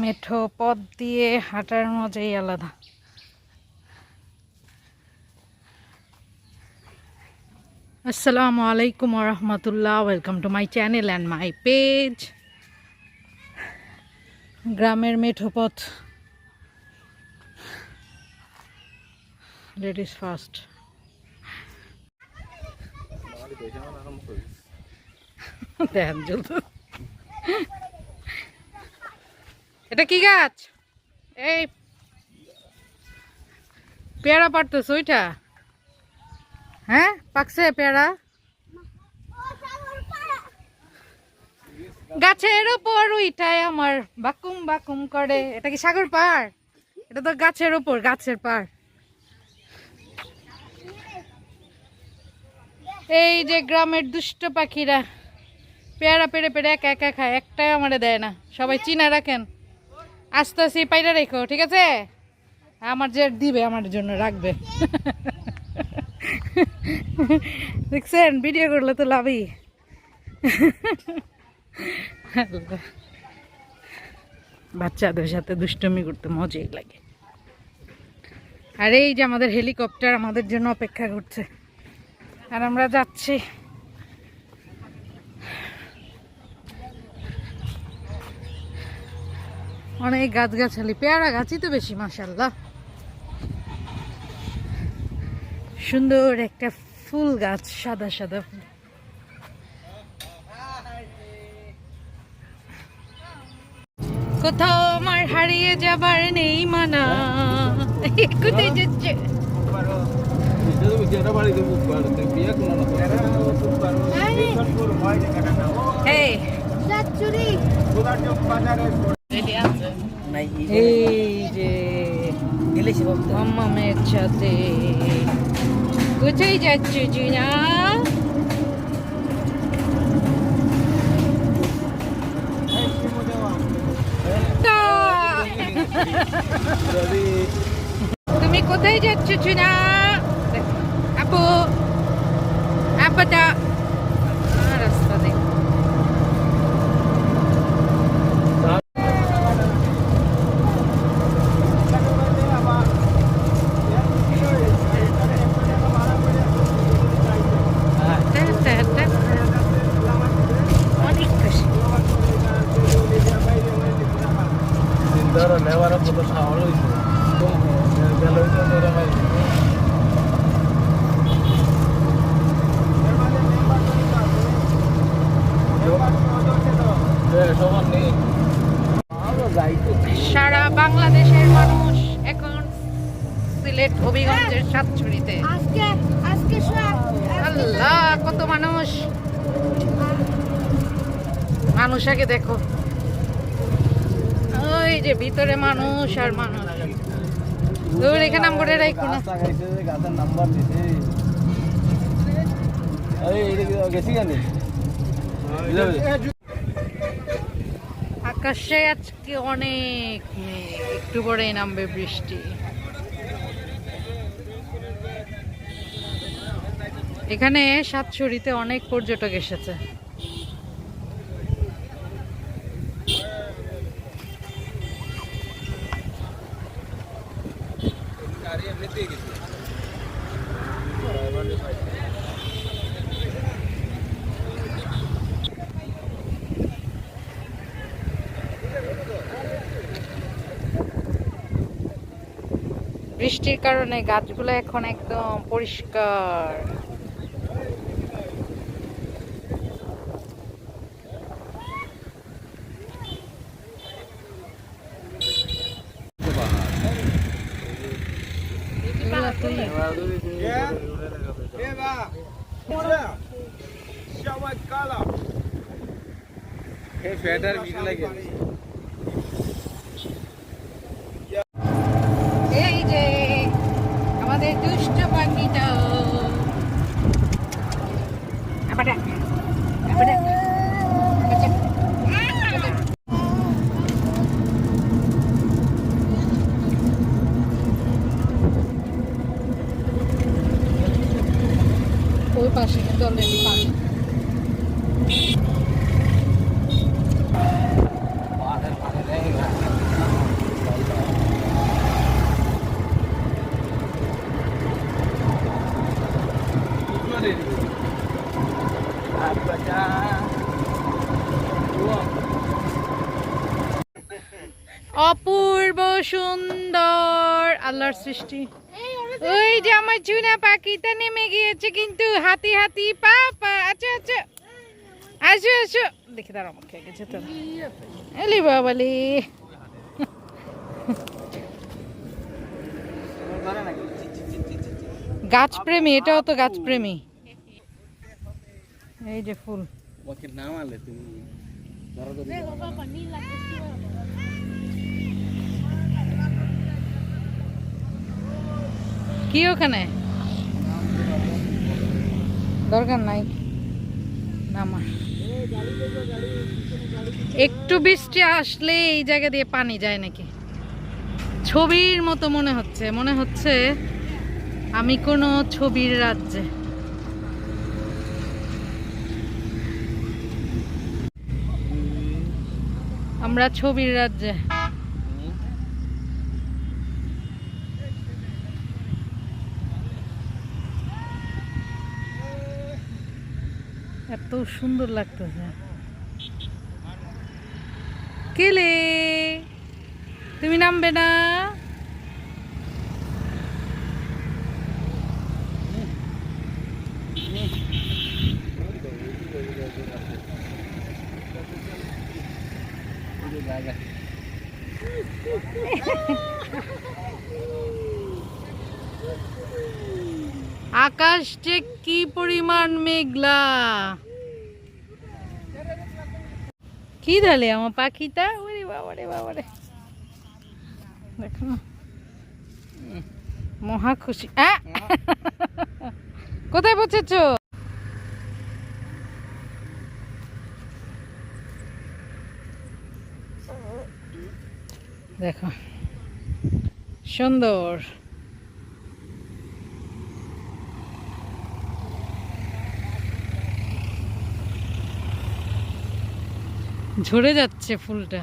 মেঠো পথ দিয়ে হাঁটার মজাই আলাদা। আসসালামু আলাইকুম রহমতুল্লাহ welcome to my channel and my page. গ্রামের মেঠো পথ লেডিস ফার্স্ট। দেখেন এটা কি গাছ? এই পেয়ারা পারতেছ ওইটা? হ্যাঁ? পাকছে পেয়ারা? গাছের ওপর ওইটাই আমার বাকুম বাকুম করে। এটা কি সাগর পার এটা তো গাছের ওপর, গাছের পার এই যে গ্রামের দুষ্ট পাখিরা, পেয়ারা পেড়ে পেড়ে একা একা খায়, একটাই আমারে দেয় না। সবাই চিনা রাখেন। আস্তে আস্তে পাইরা রেখো, ঠিক আছে? আমার যে দিবে, আমার জন্য রাখবে। দেখছেন? ভিডিও করলে তো লাভই। বাচ্চাদের সাথে দুষ্টমি করতে মজাই লাগে। আর এই যে আমাদের হেলিকপ্টার আমাদের জন্য অপেক্ষা করছে। আর আমরা যাচ্ছি। অনেক গাছগাছালি, পেয়ারা গাছই তো বেশি মাসাল্লাহ সুন্দর একটা ফুল গাছ, সাদা সাদা ফুল। কোথাও আমার হারিয়ে যাবার নেই মানা। কোথায় যাচ্ছে? এই যে মাম্মামের সাথে। কোথায় যাচ্ছে জিনা? তুমি কোথায় যাচ্ছ চুনা আপু আপাটা রাস্তা দেখ অনেক খুশি নেওয়ার মতো সাহস হয়েছে গেল সমান নেই সারা বাংলাদেশের মানুষ এখন সিলেট হবিগঞ্জের সাতছড়িতে। আজকে আজকে সব আল্লাহ কত মানুষ। মানুষ আগে দেখো। ওই যে ভিতরে মানুষ আর মানুষ। দূর এখানে রাখো না। আকাশে আজকে অনেক একটু পরেই নামবে বৃষ্টি। এখানে সাতছড়িতে অনেক পর্যটক এসেছে। বৃষ্টির কারণে গাছগুলো এখন একদম পরিষ্কার। তুই ভিড় এই যে আমাদের দুষ্ট পাখিটা আবাটা আচ্ছা। ওই পাশে কিন্তু অলরেডি পানি অপূর্ব সুন্দর। আল্লাহর সৃষ্টি। ওই যে আমার চুনা পাখিটা নেমে গিয়েছে কিন্তু হাতি হাতি পা পা আচ্ছা আচ্ছা। আসো আসো। দেখে দাঁড়া আমার খেয়ে গেছে তো এলি বাবালি গাছ প্রেমী এটাও তো গাছ প্রেমী এই যে ফুল। ওকে নাম আলে তুমি ধরো তো দেখো বাবা নীল লাগছে কি ওখানে? দরকার নাই। নামা। একটু বৃষ্টি আসলে এই জায়গা দিয়ে পানি যায় নাকি? ছবির মতো মনে হচ্ছে মনে হচ্ছে আমি কোনো ছবির রাজ্যে। আমরা ছবির রাজ্যে। এত সুন্দর লাগতেছে। কেলে তুমি নামবে না? জায়গা আকাশ যে কি পরিমাণ মেঘলা? কি ধালে আমার পাখিটা? ওরে বাবারে বাবারে। দেখো মহা খুশি। কোথায় পৌঁছেছ? দেখো। সুন্দর। ঝরে যাচ্ছে ফুলটা।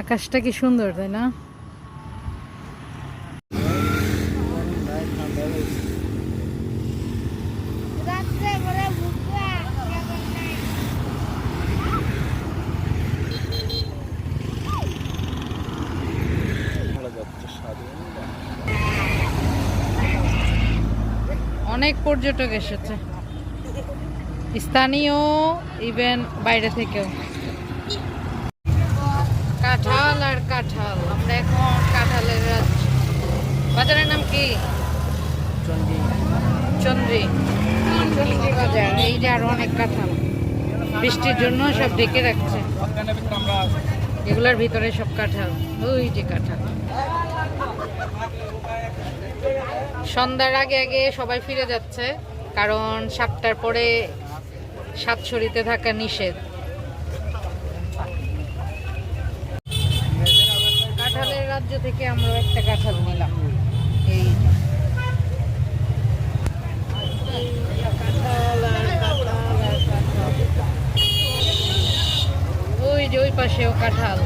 আকাশটা কি সুন্দর তাই না? অনেক পর্যটক এসেছে। স্থানীয় ইভেন বাইরে থেকেও। কাঁঠাল আর কাঁঠাল। আমরা এখন কাঁঠালের রাজ্য বাজারের নাম কি? চন্ডী। চন্দ্রী চন্দ্রী বাজার। এই যে আরও অনেক কাঁঠাল। বৃষ্টির জন্য সব ঢেকে রাখছে। এগুলার ভিতরে সব কাঁঠাল। ওই যে কাঁঠাল। সন্ধ্যার আগে আগে সবাই ফিরে যাচ্ছে কারণ সাতটার পরে সাতছড়িতে থাকা নিষেধ। রাজ্য থেকে আমরা একটা কাঁঠাল নিলাম এই। ওই যে ওই পাশেও কাঁঠাল